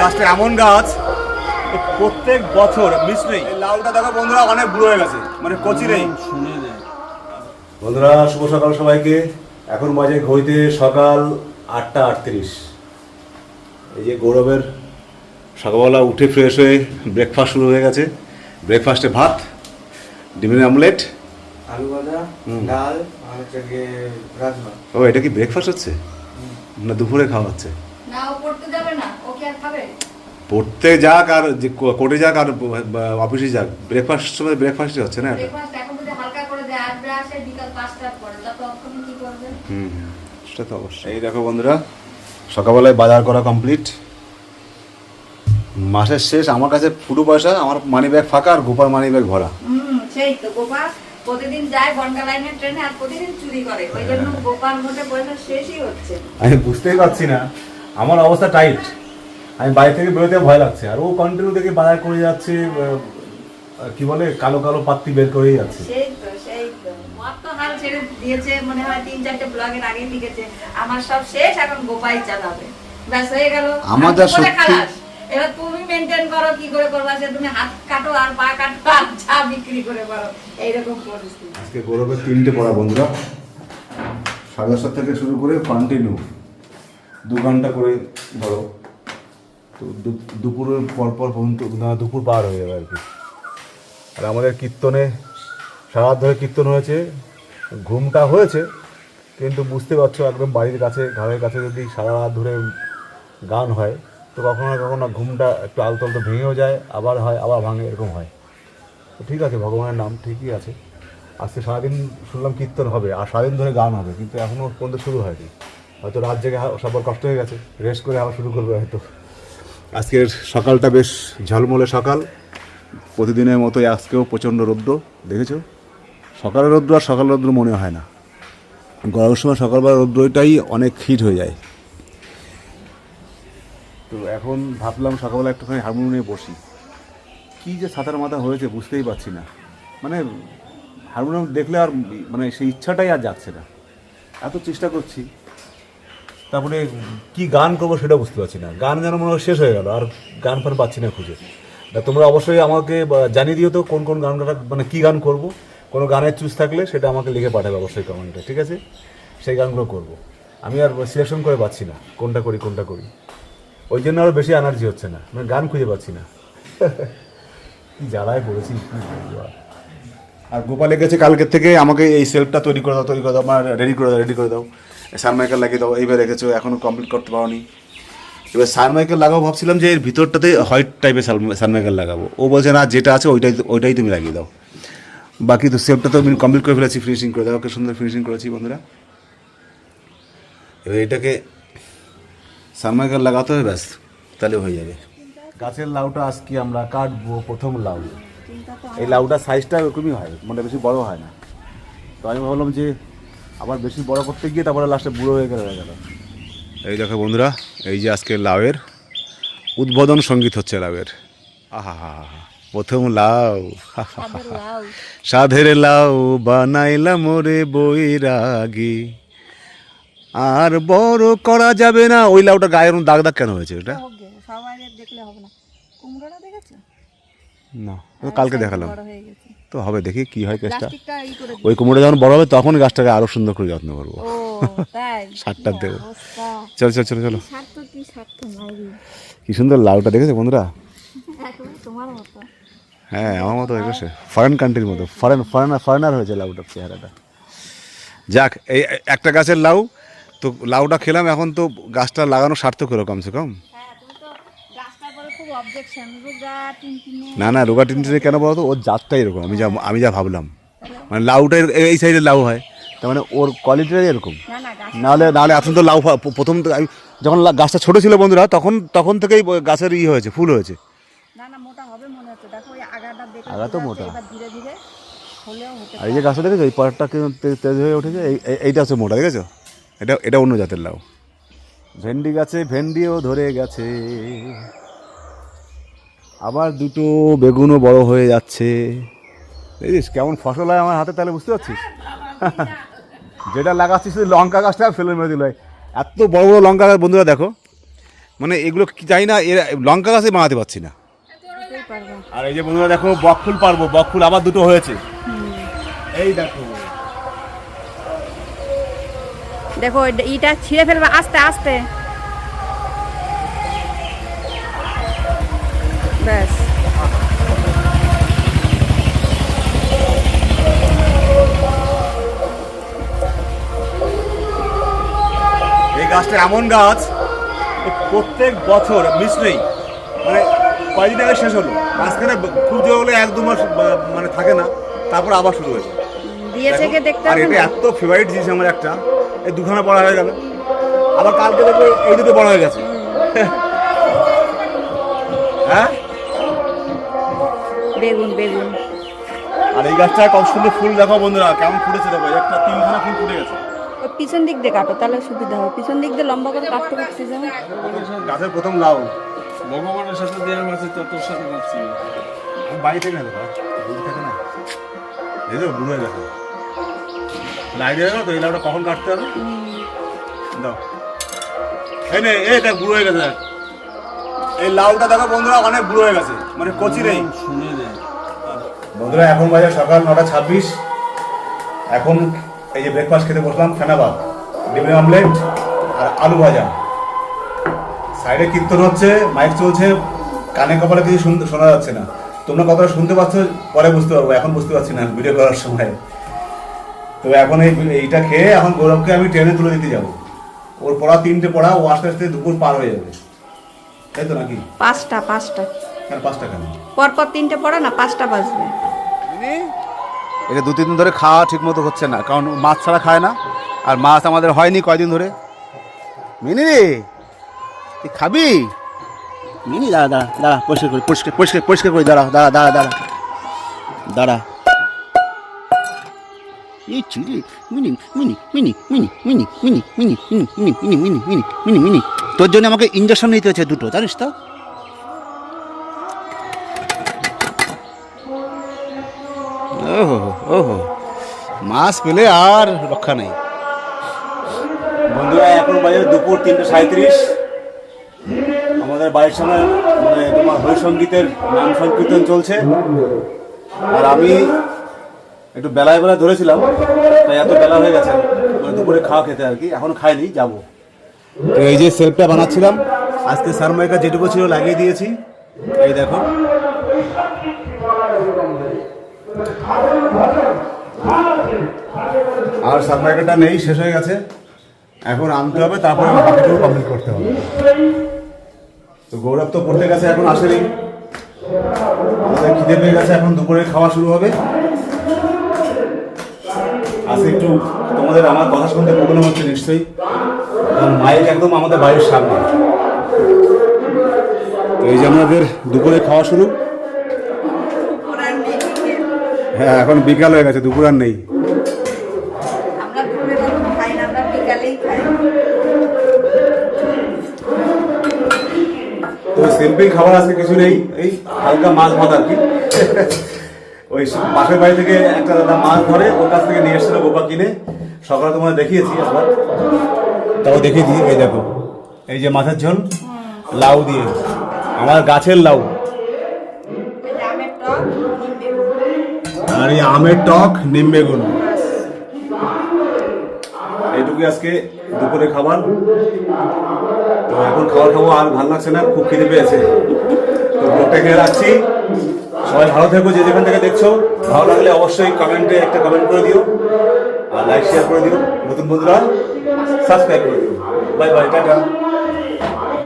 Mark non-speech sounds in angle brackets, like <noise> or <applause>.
গাছটা এমন গাছ প্রত্যেক বছর মিস নেই। লাউটা দেখো বন্ধুরা অনেক বুড়ো হয়ে গেছে। মানে কচি নেই। বন্ধুরা শুভ সকাল সবাইকে। এখন বাজে ঘড়িতে সকাল আটটা আটত্রিশ। এই যে গৌরবের সকালবেলা উঠে ফ্রেশ হয়ে ব্রেকফাস্ট শুরু হয়ে গেছে। ব্রেকফাস্টে ভাত ডিমের অমলেট আলু ভাজা ডাল আর হচ্ছে রাজমা। ও এটা কি ব্রেকফাস্ট হচ্ছে? না দুপুরে খাওয়া হচ্ছে? না ও পড়তে যাবে না। পড়তে যাক আর যে কোর্টে যাক আর অফিসে যাক। ব্রেকফাস্ট সময় ব্রেকফাস্টই হচ্ছে না এটা? ব্রেকফাস্ট এখন যদি হালকা করে দেয় আসবে আসে বিকাল পাঁচটার পরে। তখন কি করবে? হুম হুম, সেটা তো অবশ্যই। এই দেখো বন্ধুরা সকালবেলায় বাজার করা কমপ্লিট মাসের শেষ আমার কাছে ফুটো পয়সা আমার মানি ব্যাগ ফাঁকা আর গোপার মানি ব্যাগ ভরা। সেই তো গোপাল প্রতিদিন যায় বনগা লাইনের ট্রেনে আর প্রতিদিন চুরি করে। ওই জন্য গোপাল ঘটে পয়সা শেষই হচ্ছে আমি বুঝতেই পারছি না। আমার অবস্থা টাইট আমি বাড়ি থেকে বেরোতে ভয় লাগছে। আর ও কন্টিনিউ থেকে বাজার করে যাচ্ছে কি বলে কালো কালো পাত্তি বের করেই যাচ্ছে। সেই তো সেই তো। হাল ছেড়ে দিয়েছে মনে হয় তিন চারটে ব্লগের আগে লিখেছে। আমার সব শেষ এখন গোপাই চালাবে। ব্যাস হয়ে গেল। সত্যি- এবার তুমি মেনটেন করো কি করে করবা? সে তুমি হাত কাটো আর পা কাটো আর চা বিক্রি করে করো। এইরকম পরিস্থিতি। আজকে গৌরবের তিনটে পড়া বন্ধুরা। সাড়ে দশটা থেকে শুরু করে কন্টিনিউ দু ঘণ্টা করে ধরো। তো দুপুরের পর পর পর্যন্ত না, দুপুর পার হয়ে যাবে আর কি। আর আমাদের কীর্তনে, সারা ধরে কীর্তন হয়েছে, ঘুমটা হয়েছে, কিন্তু বুঝতে পারছ একদম বাড়ির কাছে, ঘরের কাছে যদি সারা রাত ধরে গান হয়, তো কখনো কখনো ঘুমটা একটু আলতো আলতো ভেঙেও যায়, আবার হয়, আবার ভাঙে, এরকম হয়। তো ঠিক আছে, ভগবানের নাম ঠিকই আছে। আজকে সারাদিন শুনলাম কীর্তন হবে, আর সারাদিন ধরে গান হবে, কিন্তু এখনও পর্যন্ত শুরু হয়নি। হয়তো রাত জেগে সবার কষ্ট হয়ে গেছে, রেস্ট করে আবার শুরু করবে হয়তো। আজকের সকালটা বেশ ঝলমলে সকাল। প্রতিদিনের মতোই আজকেও প্রচণ্ড রৌদ্র, দেখেছ? সকালের রৌদ্র আর সকাল রৌদ্র মনে হয় না। গরমের সময় সকালবেলা রৌদ্রটাই অনেক হিট হয়ে যায়। তো এখন ভাবলাম সকালবেলা একটুখানি হারমোনিয়াম নিয়ে বসি। কী যে সাঁতার মাথা হয়েছে বুঝতেই পারছি না। মানে হারমোনিয়াম দেখলে আর মানে সেই ইচ্ছাটাই আর যাচ্ছে না। এত চেষ্টা করছি। তারপরে কি গান করব সেটা বুঝতে পারছি না। গান যেন মনে হয় শেষ হয়ে গেল, আর গান ফান পাচ্ছি না খুঁজে। তোমরা অবশ্যই আমাকে জানিয়ে দিও তো কোন কোন গানটা মানে কী গান করব। কোনো গানের চুজ থাকলে সেটা আমাকে লিখে পাঠাবে অবশ্যই কমেন্টে ঠিক আছে? সেই গানগুলো করব। আমি আর সিলেকশন করে পাচ্ছি না, কোনটা করি কোনটা করি। ওই জন্য আরও বেশি এনার্জি হচ্ছে না মানে গান খুঁজে পাচ্ছি না। কি জ্বালায় পড়েছি। আর। গোপালে গেছে কালকের থেকে আমাকে এই সেলফটা তৈরি করে দাও, তৈরি করে দাও, আমার রেডি করে দাও রেডি করে দাও। সানমাইকেল লাগিয়ে দাও এইবার রেখেছো এখনও কমপ্লিট করতে পারোনি। এবার সানমাইকেল লাগাবো, ভাবছিলাম যে এর ভিতরটাতে হোয়াইট টাইপের সানমাইকেল লাগাবো। ও বলছে, না, যেটা আছে ওইটাই ওইটাই তুমি লাগিয়ে দাও। বাকি তো সেলফটা তো আমি কমপ্লিট করে ফেলেছি ফিনিশিং করে দাও। সুন্দর ফিনিশিং করেছি, বন্ধুরা। এবার এটাকে সানমাইকেল লাগাতে হবে, ব্যাস, তাহলে হয়ে যাবে। গাছের লাউটা আজকে আমরা কাটবো প্রথম লাউ। এই লাউটার সাইজটা এরকমই হয় মানে বেশি বড় হয় না। তো আমি ভাবলাম যে আবার বেশি বড় করতে গিয়ে তারপরে লাস্টে বুড়ো হয়ে গেলে গেল। এই দেখো বন্ধুরা এই যে আজকে লাউয়ের উদ্বোধন সংগীত হচ্ছে লাউয়ের। আহা হা হা হা। প্রথম লাউ। হা হা হা হা। সাধের লাউ বানাইলাম ওরে বৈরাগী। আর বড় করা যাবে না। ওই লাউটা গায়ের দাগ দাগ কেন হয়েছে ওটা? না। কালকে দেখালাম। বড় হয়ে গেছে। তো হবে দেখি কি হয় করে ওই কুমড়োটা যখন বড় হবে তখন গাছটাকে আরও সুন্দর করে যত্ন করব। ও তাই? <laughs> সারটা দেবো। চলো চলো চলো চলো। কি সুন্দর লাউটা দেখেছ বন্ধুরা? হ্যাঁ আমার মতো হয়েছে ফরেন কান্ট্রির মতো। ফরেন ফরেনার ফরেনার হয়েছে লাউটার চেহারাটা। যাক এই একটা গাছের লাউ তো লাউটা খেলাম এখন তো গাছটা লাগানো সার্থক হলো কমসে কম হ্যাঁ তুমি তো গাছটার পরে খুব অবজেকশন রোগা টিনটিনে না না রোগা টিনটিনে কেন বলতো ওর জাতটাই এরকম আমি যা আমি যা ভাবলাম। মানে লাউটা এই সাইডের লাউ হয় তার মানে ওর কোয়ালিটিটাই এরকম। নাহলে নাহলে এখন তো লাউ প্রথম আমি যখন গাছটা ছোটো ছিল বন্ধুরা তখন তখন থেকেই গাছের ই হয়েছে ফুল হয়েছে। আগা তো মোটা। আর এই যে গাছটা দেখেছ এই পাড়টা তেজ হয়ে উঠেছে এই এই- এইটা হচ্ছে মোটা দেখেছ? এটা এটা অন্য জাতের লাউ। ভেন্ডি গাছে ভেন্ডিও ধরে গেছে। আবার দুটো বেগুনও বড় হয়ে যাচ্ছে। দেখিস কেমন ফসল হয় আমার হাতে তাহলে বুঝতে পারছিস? <laughs> যেটা লাগাচ্ছিস লঙ্কা গাছটা ফেলে মেরে দিল। এত বড় বড় লঙ্কা গাছ বন্ধুরা দেখো। মানে এগুলো কি জানি না এর লঙ্কা গাছে বানাতে পারছি না। আর এই যে বন্ধুরা দেখো বকফুল পারব বকফুল আবার দুটো হয়েছে। এই দেখো। দেখো এটা- ইটা ছিঁড়ে ফেলবে আস্তে আস্তে। ব্যাস এই গাছটা এমন গাছ প্রত্যেক বছর মিস নেই। মানে কয়দিন আগে শেষ হলো। মাঝখানে দেওয়া হলে এক দু মাস মানে থাকে না। তারপর আবার শুরু হয়েছে। দিয়েছে কে দেখতে আর এটা এত ফেভারিট জিনিস আমার একটা। এই দুখানা বড় হয়ে গেল। আবার কালকে দেখব এই দুটো বড় হয়ে গেছে। হ্যাঁ? বেগুন বেগুন। আর এই গাছটা কত সুন্দর ফুল দেখো বন্ধুরা কেমন ফুটেছে দেখো একটা তিনখানা ফুল ফুটে গেছে। পিছন দিক দিয়ে কাটো তাহলে সুবিধা হবে। পিছন দিক দিয়ে লম্বা করে কাটতে পারছি যেমন। গাছের প্রথম লাউ। ভগবানের সাথে দেওয়া আছে তো তোর সাথে করছি আমি বাড়ি থেকে না দেখো দূরে থাকে না। এই তো বুড়ো হয়ে গেছে। আইডিয়া গেল তো এই লাউটা কখন কাটতে হবে? দাও। এই নে এই দেখ বুড়ো হয়ে গেছে। এই লাউটা দেখো বন্ধুরা অনেক বুড়ো হয়ে গেছে মানে কচি নেই। শুনে। বন্ধুরা এখন বাজে সকাল নটা ছাব্বিশ। এখন এই যে ব্রেকফাস্ট খেতে বসলাম ফেনাবাদ ডিমের অমলেট আর আলু ভাজা। সাইডে কীর্তন হচ্ছে মাইক চলছে কানে কপালে কিছু শুনতে শোনা যাচ্ছে না। তোমরা কতটা শুনতে পাচ্ছ পরে বুঝতে পারব এখন বুঝতে পারছি না ভিডিও করার সময়। তো এখন এই এইটা খেয়ে এখন গৌরবকে আমি ট্রেনে তুলে দিতে যাব। ওর পড়া তিনটে পড়া ও আস্তে আস্তে দুপুর পার হয়ে যাবে। তাই তো নাকি? পাঁচটা পাঁচটা। কেন পাঁচটা কেন? পরপর তিনটে পড়া না পাঁচটা বাজবে। এটা দু তিন দিন ধরে খাওয়া ঠিক মতো হচ্ছে না কারণ মাছ ছাড়া খায় না আর মাছ আমাদের হয়নি কয়দিন ধরে মিনি রে তুই খাবি মিনি দাঁড়া দাঁড়া দাঁড়া পরিষ্কার করি পরিষ্কার পরিষ্কার পরিষ্কার করি দাঁড়া দাঁড়া দাঁড়া দাঁড়া দাঁড়া এই চিড়ি মিনি মিনি মিনি মিনি মিনি মিনি মিনি মিনি মিনি মিনি মিনি মিনি মিনি মিনি তোর জন্য আমাকে ইঞ্জেকশন নিতে হচ্ছে দুটো জানিস তো ওহো ওহো মাছ পেলে আর রক্ষা নেই বন্ধুরা, এখন বাজে দুপুর তিনটে সাঁত্রিশ আমাদের বাড়ির সামনে মানে তোমার হরিসঙ্গীতের নাম সংকীর্তন চলছে। আর আমি একটু বেলায় বেলায় ধরেছিলাম, তাই এত বেলা হয়ে গেছে। মানে দুপুরে খাওয়া খেতে আর কি, এখন খাইনি, যাব। তো এই যে সেলফটা বানাচ্ছিলাম, আজকে সারমাইকা যেটুকু ছিল লাগিয়ে দিয়েছি। এই দেখো। আর সাবমার্কেটটা নেই, শেষ হয়ে গেছে। এখন আনতে হবে, তারপরে কমপ্লিট করতে হবে। তো গৌরব তো পড়তে গেছে, এখন আসেনি। খিদে পেয়ে গেছে, এখন দুপুরে খাওয়া শুরু হবে। আজকে একটু তোমাদের আমার কথা শুনতে প্রবলেম হচ্ছে নিশ্চয়ই। কারণ মাইক একদম আমাদের বাড়ির সামনে। তো এই যে আমাদের দুপুরে খাওয়া শুরু। হ্যাঁ এখন বিকাল হয়ে গেছে দুপুর আর নেই। সিম্পল খাবার আজকে কিছু নেই এই হালকা মাছ ভাত আর কি। ওই পাশের বাড়ি থেকে একটা দাদা মাছ ধরে ওর কাছ থেকে নিয়ে এসেছিল গোপা কিনে। সকালে তোমার দেখিয়েছি একবার। তাও দেখিয়ে দিই এই দেখো এই যে মাছের ঝোল লাউ দিয়ে। আমার গাছের লাউ এই যে আমের টক নিম বেগুন। আর এই আমের টক নিম বেগুন। এইটুকুই আজকে দুপুরে খাবার। তো এখন খাবার খাব, আর ভালো লাগছে না, খুব খিদে পেয়েছে। তো এখানে রাখছি। সবাই ভালো থেকো, যে যেখান থেকে দেখছ। ভালো লাগলে অবশ্যই কমেন্টে একটা কমেন্ট করে দিও, আর লাইক শেয়ার করে দিও। নতুন বন্ধুরা সাবস্ক্রাইব করে দিও। Bye bye tata.